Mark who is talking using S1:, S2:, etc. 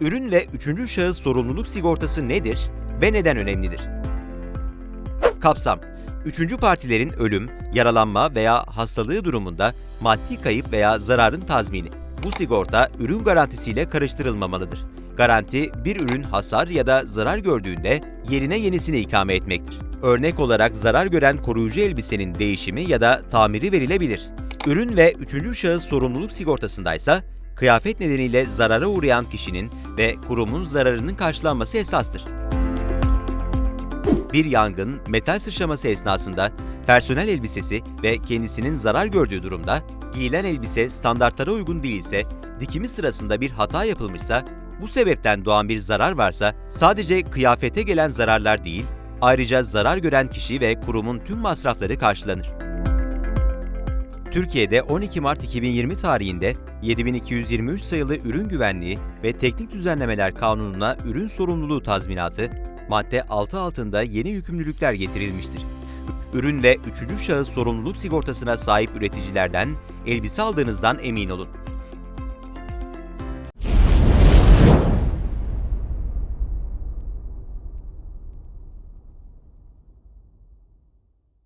S1: Ürün ve üçüncü şahıs sorumluluk sigortası nedir ve neden önemlidir? Kapsam Üçüncü partilerin ölüm, yaralanma veya hastalığı durumunda maddi kayıp veya zararın tazmini. Bu sigorta ürün garantisiyle karıştırılmamalıdır. Garanti, bir ürün hasar ya da zarar gördüğünde yerine yenisini ikame etmektir. Örnek olarak zarar gören koruyucu elbisenin değişimi ya da tamiri verilebilir. Ürün ve üçüncü şahıs sorumluluk sigortasındaysa, kıyafet nedeniyle zarara uğrayan kişinin ve kurumun zararının karşılanması esastır. Bir yangın, metal sıçraması esnasında personel elbisesi ve kendisinin zarar gördüğü durumda giyilen elbise standartlara uygun değilse, dikimi sırasında bir hata yapılmışsa, bu sebepten doğan bir zarar varsa sadece kıyafete gelen zararlar değil, ayrıca zarar gören kişi ve kurumun tüm masrafları karşılanır. Türkiye'de 12 Mart 2020 tarihinde 7223 sayılı Ürün Güvenliği ve Teknik Düzenlemeler Kanunu'na ürün sorumluluğu tazminatı, madde 6 altında yeni yükümlülükler getirilmiştir. Ürün ve üçüncü şahıs sorumluluk sigortasına sahip üreticilerden elbise aldığınızdan emin olun.